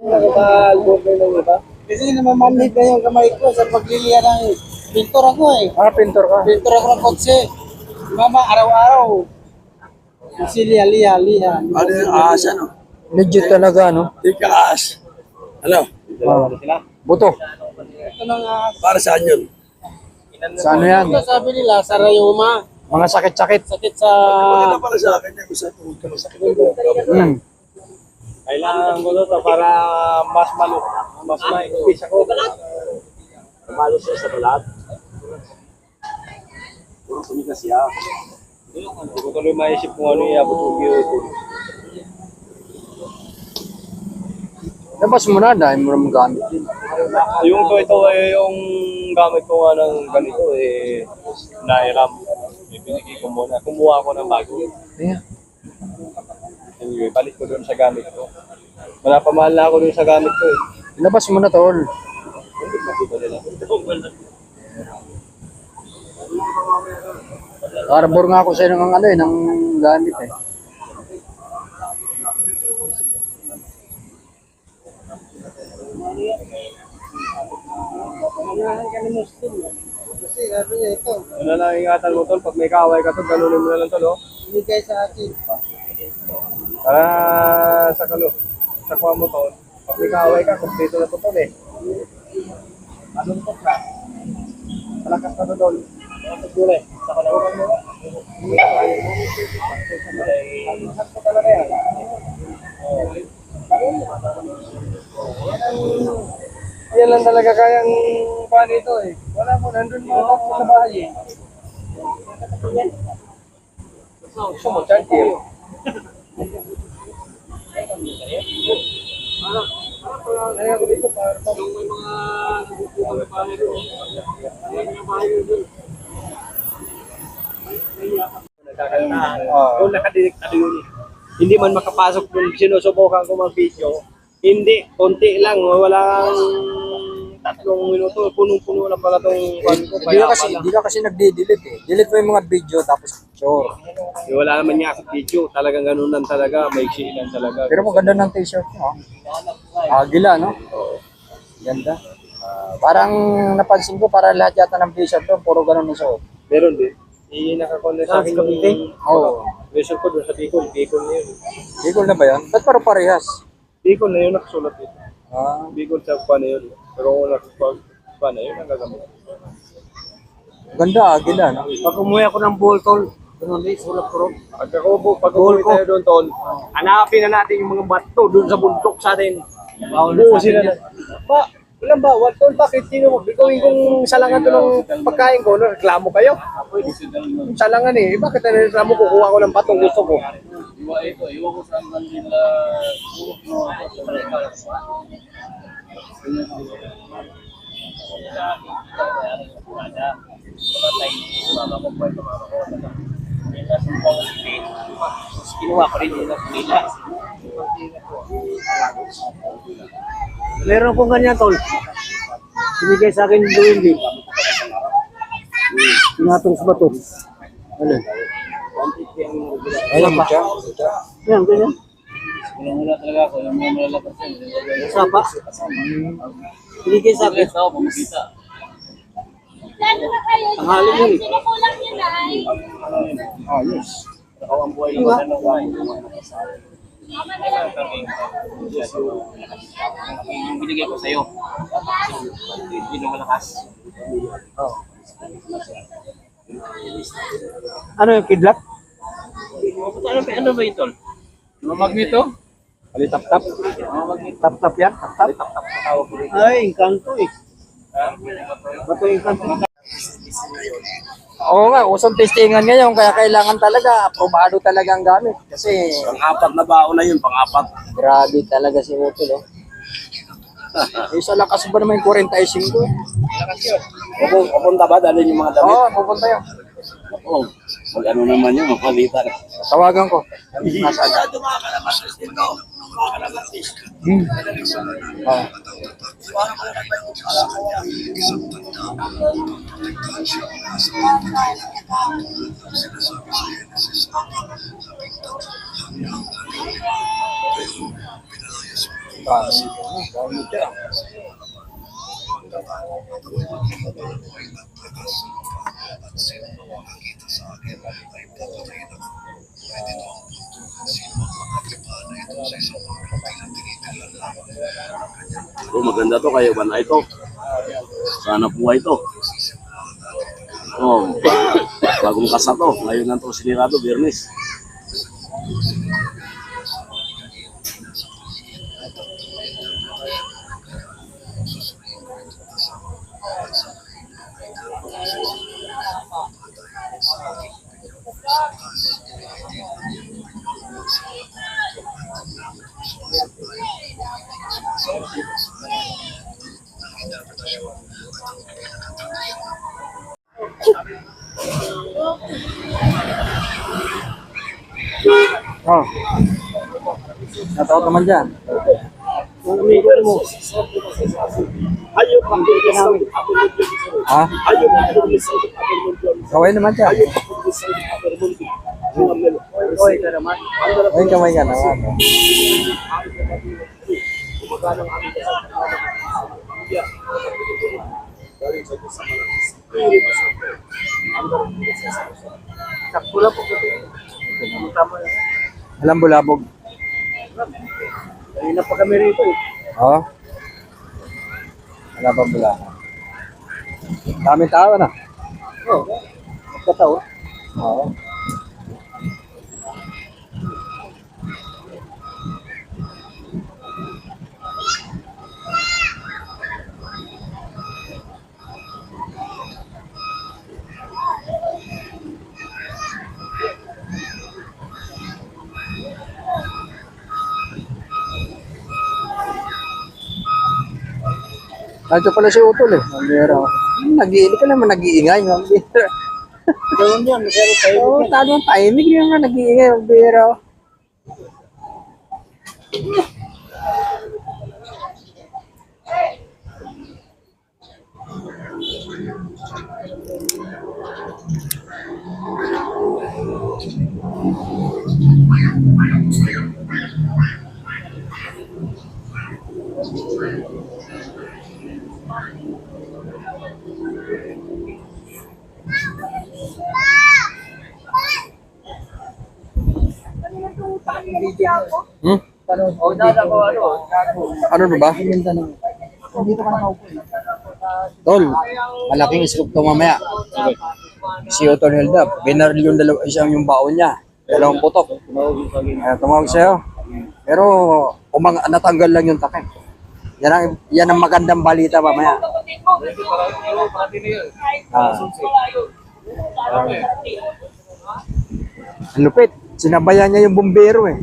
Nakaka-album ng iba. Kasi namamanhid na yung kamay ko sa pagliliya ng pintor ako eh. Ah, pintor ka. Pintor ako ng kotse. Mama, araw-araw. Kasi liya-liya-liya. Ano yung ahas ano? Legit talaga, no? Ika ahas. Ano? Ah, buto. Ito na nga. Para saan yun? Sa ano yan? Ito sabi nila, sa rayuma. Mga sakit-sakit. Sakit sa... Ano para sa akin tungkol ka masakit. Hmm. Kailangan ko to para mas malo. Mas maipis ako. Malo siya sa balat. Puro tumigas siya. Hindi ko tuloy maisip kung ano yung abot ko yun. Labas mo na, dahil mo naman gamit yun. Yung to ito eh, yung gamit ko nga ng ganito eh, nairam. Eh, binigay ko muna. Kumuha ako ng bago. Ayan. Anyway, balik ko doon sa gamit ko. Manapamahal na ako doon sa gamit ko eh. Labas mo na, tol. Hindi pa ba nila? Arbor nga ako sa'yo ng ano eh, ng gamit eh. Kasi sabi niya ito. Ano lang ingatan mo tol, pag may kaaway ka tol, ganunin mo na lang tol oh. Binigay sa akin. Para sa kalo, sa kuha mo tol, pag may kaaway ka, kompleto na to tol eh. Ano to ka? Malakas na to tol. Siguro eh, sa kalawakan mo. Malakas ko talaga yan. Yan lang talaga kayang paano ito eh. Wala mo, nandun mo ako sa bahay eh. Gusto mo, charge eh. Kaya ko dito para pag may mga nabubuhay na bahay doon. May mga bahay doon. Kung nakadirik na yun eh. Hindi man makapasok kung sinusubukan ko mag-video, hindi, konti lang, walang tatlong minuto, punong-puno na pala itong kwan ko. Hindi Kaya ka kasi, pala. hindi ka kasi nagdi-delete eh. Delete mo yung mga video tapos picture. Eh, wala naman niya ako video, talagang ganun lang talaga, may lang talaga. Pero maganda ng t-shirt mo. ah. Agila, no? Ganda. Ah, parang napansin ko, para lahat yata ng t-shirt doon, puro ganun yung suot. Meron din. I-nakakonda sa akin yung Oo. version ko doon sa Bicol. Bicol na yun. Bicol na ba yan? Ba't parang parehas? Bicol na yun, nakasulat dito. Ah, Bicol sa pa na yun. Pero kung nakapag pa na yun, nagagamit. ganda, agila, no? Pag umuwi ako ng Boltol, ganun din, sulat ko ron. Pag ako, pag umuwi tayo doon, tol, hanapin na natin yung mga bato doon sa bundok sa atin. Buusin na Ba, walang bawal, tol, bakit sino mo? Gawin kong salangan doon ng pagkain ko, no? reklamo kayo? Yung salangan eh, bakit na reklamo ko, kuha ko ng batong gusto ko? Kinuha ko rin yun nila. Meron kong ganyan, tol. Binigay sa akin yung hindi. Pinatong sa bato. Ano? Ayun ba? Yan, ganyan. Wala talaga ako, yung mga malalabas yan. Sapa? Binigay sa akin. Sa ako, pumakita. Kayo Ang halin yun. Sino kulang yun ay? Ayos. Ako ang buhay ng mga nakuha. Mama na lang. Yung binigay ko sa'yo. Hindi na malakas. Ano yung kidlat? Ano ba, ano ba ito? Magneto? Tap-tap. Tap-tap yan? Tap-tap? Ay, engkanto eh. Bato engkanto. Oo nga, usong testingan ngayon, kaya kailangan talaga, aprobado talaga ang gamit. Kasi, Pang-apat na baon na yun, pang-apat. grabe talaga si Hotel, oh. Eh, sa lakas ba naman yung 45? Pupu- Pupunta ba dalhin yung mga damit? Oo, pupunta yun. Oo. Mag ano naman yun, magpalitan. Tawagan ko. Nasaan? Hmm. Oh. Dami. Maganda to kayo ba na ito? Sana buhay to. Oh, bagong kasa to. Ngayon lang to sinirado, Bernis. Oh. Natakot naman dyan. Ayaw kang namin. Ha? Ayaw kang Kaway naman dyan. Oy, ka naman. Ay, kamay ka naman. Oh. Lang po. Tama yan. Alam bulabog. Kanina pa kami rito eh. Oo. Wala pa bula. Daming tao na. Oo. Magkatawa. Oo. Nandiyo pala si Utol eh. Bira. Nag-iingay ka naman, nag-iingay. Bira. Ganun yan. Pero tayo. Oo, talo ang timing niya nga nag-iingay. Ang Hmm? Ano. Ano ba ba? Tol, malaking scoop to mamaya. Si Utol Hilda, binaril yung dalawa, isang yung baon niya. Dalawang putok. Kaya tumawag sa'yo. Pero umang, natanggal lang yung takip. Yan ang, yan ang magandang balita mamaya. Ah. Ang lupit. Sinabayan niya yung bumbero eh.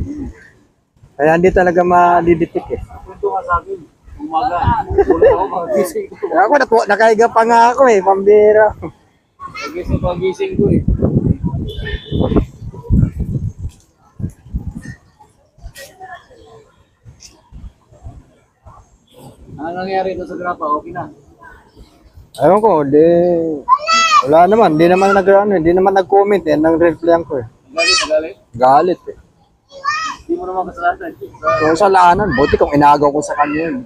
Kaya hindi talaga madiditik eh. Ka sa akin. Umaga. Ako natuwa, nakaiga pa nga ako eh, pambira. Magising pagising ko eh. Ano nangyari ito sa grapa? Okay na. Ewan ko, di... Wala naman, di naman nag ano, di naman nag-comment eh, nang reply ko eh. Galit, galit. Eh. Hindi mo naman kasalanan. Kung sa laanan, buti kung inagaw ko sa kanya yun.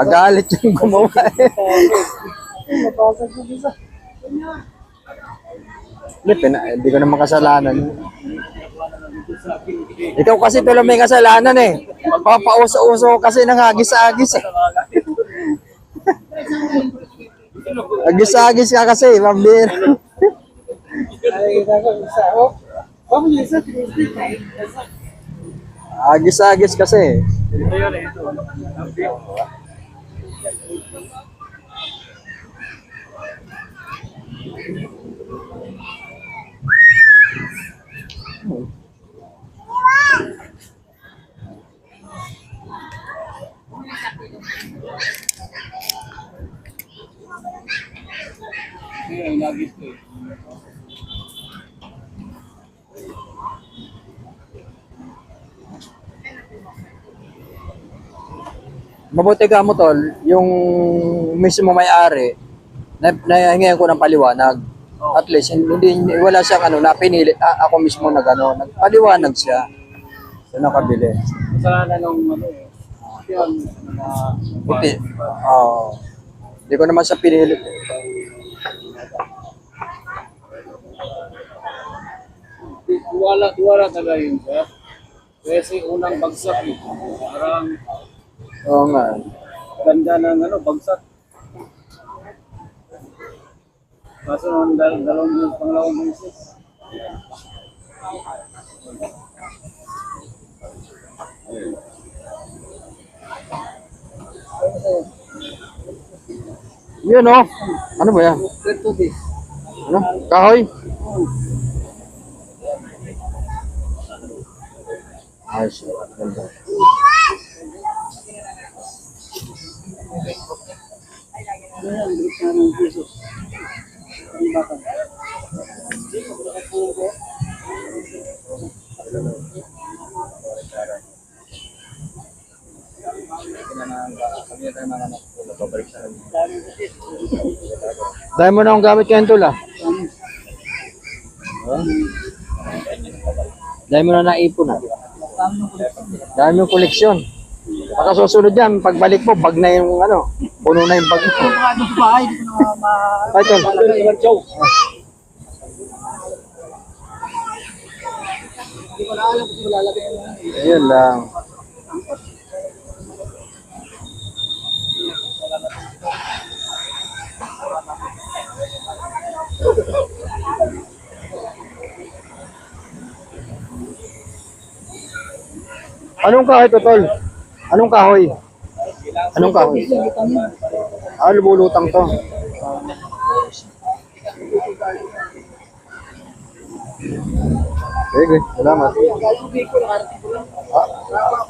Agalit yung gumawa eh. Hindi, pina- hindi ko naman kasalanan. Ikaw kasi tuloy may kasalanan eh. Papauso-uso kasi ng hagis-agis eh. Agis-agis ka kasi, pambira. Agis-agis kasi. Ito yun eh. Mabuti ka mo tol, yung mismo may-ari, na, nahingi ko ng paliwanag. At least, hindi, wala siyang ano, napinili, a- ako mismo nag ano, nagpaliwanag siya. Saan nakabili? Kasalanan ng ano eh. Yan, mga... Puti. Oo. Hindi ko naman sa pinili. Duwala, duwala talaga yun, sir. Kasi unang bagsak eh. Parang Oo nga. ganda ng ano, bagsak. Kaso nung dal dalawang beses, pangalawang beses. Yun oh. Ano ba yan? Ito di. Ano? Kahoy? Ayos. Ganda. Na. Ang bata. Dahil mo na akong gamit kayo tula. Dahil mo na naipon ah. Mo yung koleksyon. Baka susunod yan, pagbalik mo, bag na yung ano, puno na yung bag mo. Ay, tol. Ayun lang. Anong kahoy to, tol? Anong kahoy? Anong kahoy? Ah, lumulutang to. Sige, salamat. Ah,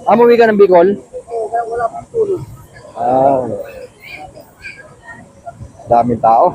ah umuwi ka ng Bicol? Ah. Daming tao.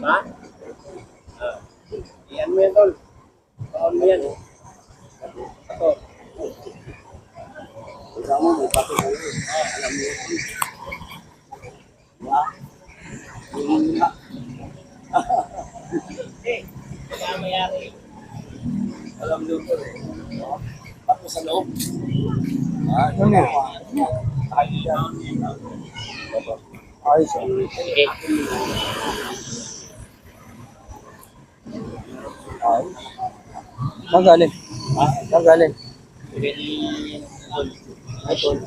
Ha? Iyan mo yan, tol. Baon mo yan. Ito. Kasama mo, pati kayo. Alam mo yun. Diba? Yung nga. Alam mo ito eh. Ako sa loob. Ah, Ano yan? Ayos. Saan galing? Saan galing? Ay, tol.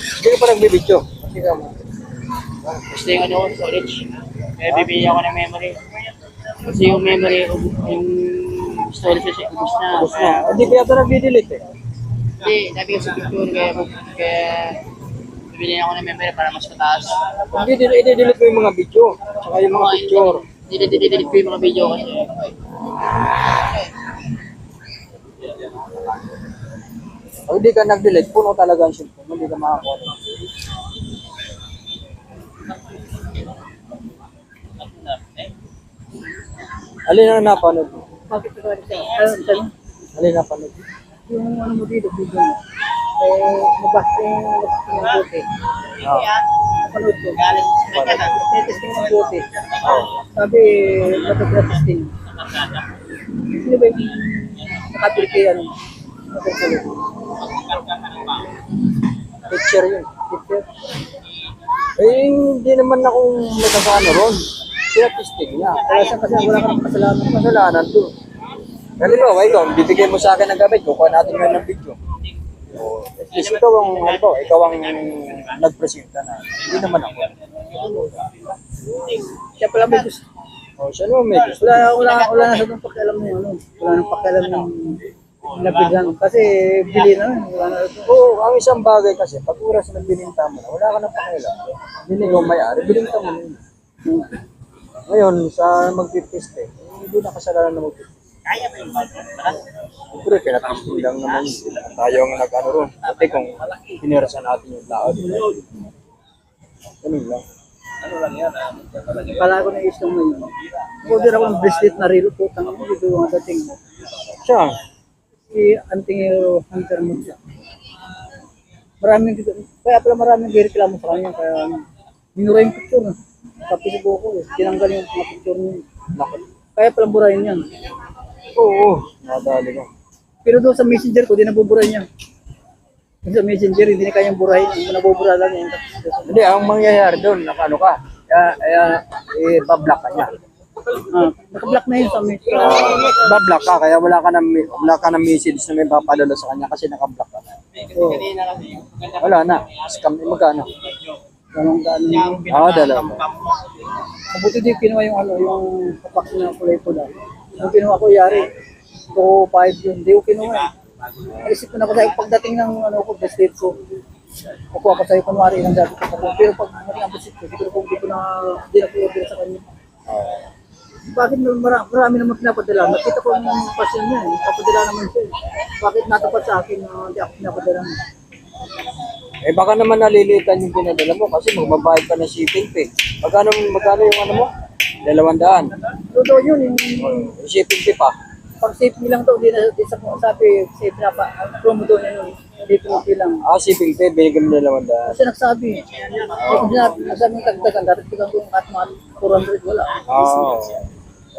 Hindi ka pa nagbibidyo. Kasi ka mo. Gusto yung ano, storage. Kaya bibili ako ng memory. Kasi yung memory, yung storage kasi ubus na. Tapos na. Hindi kaya ito nagdi-delete eh. Hindi, sabi ko sa picture, kaya, kaya bibili ako ng memory para mas mataas. Hindi, i-delete mo yung mga video. Tsaka yung mga picture. Hindi, delete ko yung mga video kasi. Pag hindi ka nag-delete, puno talaga ang cellphone. mo, Hindi ka makakuha. Alin na napanood mo? Bakit sa'yo? Alin na napanood mo? Yung ano mo dito, video mo. Eh, nabasa yung nabasa ng buti. Ah. Napanood ko. Testing ng buti. Sabi, matag-testing. Sino ba yung nakapil kay ano? Matag-testing. Picture yun. Picture. Eh, hindi naman akong nagkakano ron. Pinatistig niya. Kaya sa kasi wala kang kasalanan. Kasalanan to. Halimbawa, ikaw, bibigay mo sa akin ng gamit, kukuha natin ngayon ng video. O, at least ikaw ang, halimbawa, ikaw ang nagpresenta na. Hindi naman ako. Siya pala may gusto. O, siya naman may gusto. Wala, wala, wala na sa itong pakialam ng ano. Wala nang pakialam ng nabigyan. Kasi bili na. Wala na. Oo, ang isang bagay kasi, pag oras na bininta mo na, wala ka nang pakialam. Hindi mo may-ari, bininta mo na yun. Ngayon, sa magpipiste, hindi na kasalanan na magpipiste. Siyempre, pinatapos lang naman tayo ang nag-ano ron. Kasi kung pinirasan natin yung tao, di ba? Ganun lang. Kala ko na isang mo yun. Order ako ng bracelet na relo po. Tangan mo dito ang dating mo. Siya, Si Antingero Hunter mo siya. Maraming kaya pala maraming reklamo sa kanya kaya minura yung picture. Sa Facebook ko, eh. tinanggal yung mga picture niya. Kaya pala burahin yan. Oo, nadali ko. Pero doon sa messenger ko, di nabubura niya. Doon sa messenger, hindi na kayang burahin. Ang nabubura lang niya. Hindi, ang mangyayari doon, nakano ka, kaya, kaya eh, bablock ka niya. Ah, nakablock na yun sa messenger. bablock ka, kaya wala ka ng, wala ka ng message na may papadala sa kanya kasi nakablock ka na. Oo. Wala na. Scam, eh, magkano? Na yun. Ah, dalawa. Mabuti di kinuha yung ano, yung kapak na kulay pula. Yung kinuha ko, yari. 2-5 yun. Di ko kinuha. Naisip ko na ko dahil pagdating ng ano ko, bracelet ko. Kukuha ko sa'yo kunwari ng dati ko. Pero pag naging ang bracelet ko, siguro kung di ko na, di na ko sa kanya. Bakit marami, marami naman pinapadala? Nakita ko yung pasyon niya, eh. Papadala naman siya. eh. Bakit natapat sa akin na hindi ako pinapadala? Eh baka naman nalilitan yung pinadala mo kasi magbabayad ka ng shipping fee. Magkano, magkano yung ano mo? Dalawang daan. Totoo yun, yung Yung shipping fee pa. pag safe nilang to, di na sa sabi, safe na pa, promo doon yun, hindi po bilang. Ah, shipping fee, binigyan mo dalawang daan. Kasi nagsabi, eh, kung sinabi, nagsabi ng tagdagan, dapat bigyan ko yung atmat, 400, wala. Ah.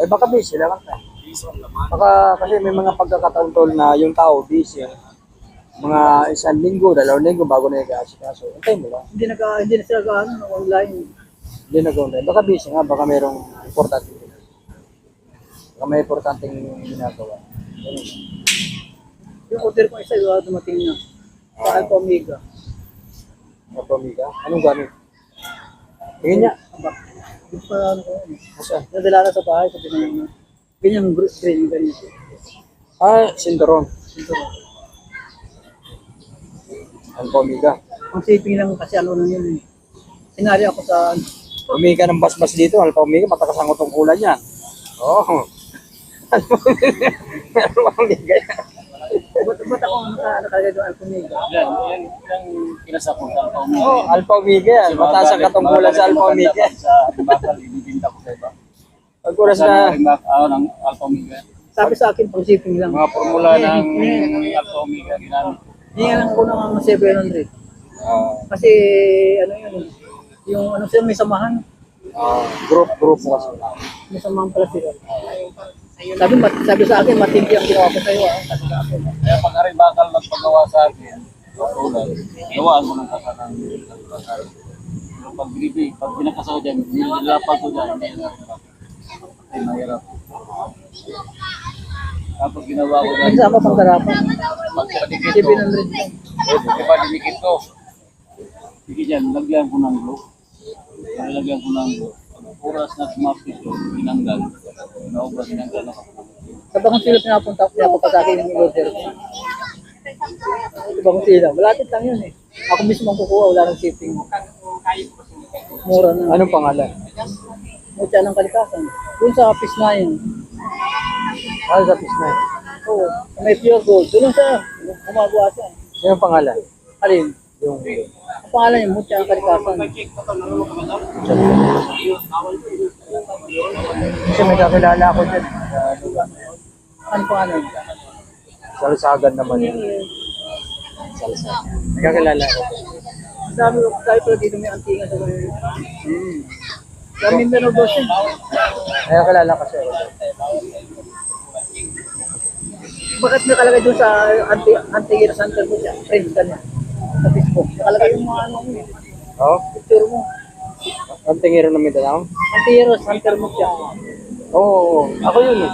Eh baka busy lang ka. Baka kasi may mga pagkakataon tol na yung tao busy. Mga isang linggo, dalawang linggo bago na i-asikaso. Antay mo lang. Hindi na ka, hindi na sila ka, ano, online. Hindi nag-online. Baka busy nga, baka merong importante. Baka may importanteng ginagawa. Ganun. Yung order ko isa, yung dumating na. Sa Alpha Omega. Mga pamilya. Anong gamit? Tingin niya. Aba, Hindi pa ano ko, ano. Nadala na sa bahay, sabi na yun. Ganyan, gr- green, ganyan. Ah, Sindaron. Ito. Ang pamilya. Ang shipping lang kasi ano na yun eh. Sinari ako sa, Humingi ka ng basbas dito, ang pamilya, matakas ang utungkulan yan. Oo. Oh. Ano pamilya yan? ba't, ba't ako naka, nakalagay doon Alpha Omega? Yan, yan, yung kinasapon sa pao mo. Oh, Alpha Omega yan. Mataas ang katungkulan sa Alpha Omega. Sa bakal, ibibinta ko sa iba. Pag oras na, ah, ng Alpha Omega. Sabi sa akin, pang shipping lang. Mga formula ng Alpha Omega ginamit. Hindi lang ko ng 700. ah, Kasi ano yun, yung ano sila may samahan. ah, group, group mo kasi. May samahan pala sila. Sabi, mat, sabi sa akin, matindi ang ginawa ko sa'yo. Ah. Sabi sa akin. Kaya pag rin bakal nagpagawa sa akin, tulad, gawaan mo ng kasakan. Pero pag binibi, pag binakasa ko dyan, nililapag ko dyan, Ay, mahirap. Tapos ginawa ko dyan, Nagsama pang garapan. pag padikit ko, 700 lang. di ba dinikit ko? Sige dyan, lagyan ko ng glue. Lagyan ko ng glue. Pag oras na sumapit ko, tinanggal. Naubra, tinanggal ako. Sa bangong sila pinapunta ko, pinapunta sa akin yung order ko. Sa bangong sila. Malapit lang yun eh. Ako mismo ang kukuha, wala nang shipping. Mura na. Anong pangalan? Mutya ng kalikasan. Doon sa Pisnayan. Ah, sa Pisnay. Oo. sa may pure gold. Doon sa gumagawa siya. Yan ang pangalan. Alin? Yung, pangalan niya, Mutya ng kalikasan. kasi may kakilala ako dyan. Sa lugar. Ano pangalan? Salsagan naman yun. Salsagan. May kakilala ako. Sabi ko, tayo pala dito may antingan sa mga. Hmm. Kami meron boss yun. May kakilala kasi ako. Bakit nakalagay doon sa anti anti center mo siya? Friends ka niya. Nakalagay yung mga ano mo. eh, Oo? Picture mo. Ang tingiro ng Mindanao? Anti center mo siya. Oo, oo. Ako yun eh.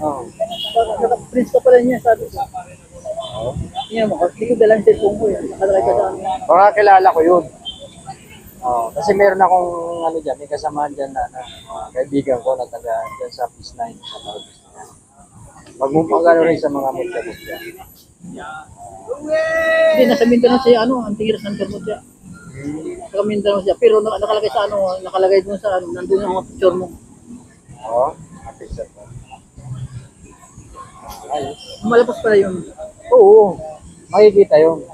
Oo. Naka-prince ka pala niya, sabi ko. Tingnan mo, hindi ko dalang cellphone ko yan. Nakalagay ka sa ano. Baka kilala ko yun. Oh, kasi meron akong ano dyan, may kasamahan dyan na, na mga kaibigan ko na taga dyan sa Peace 9. Sa gano'n rin sa mga mutya-mutya. Hindi, nasa Mindanao siya, ano, ang tigiras ng gamot siya. Nasa Mindanao siya. Pero na- nakalagay sa ano, nakalagay doon sa ano, nandun yung mga picture mo. Oo, mga picture ko. Malabas pala yun. Oo, makikita yun.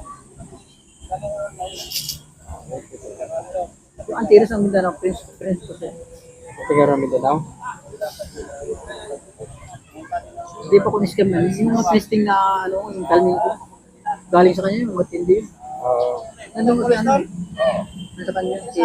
Yung antiras ng Mindanao, Prince, Prince ko siya. Tingnan namin doon now. Hindi pa ko ni-scam na. Yung mga testing na, ano, yung kalming ko. Galing sa kanya, yung matindi. Oo. Nandun ko ano, nasa kanya, si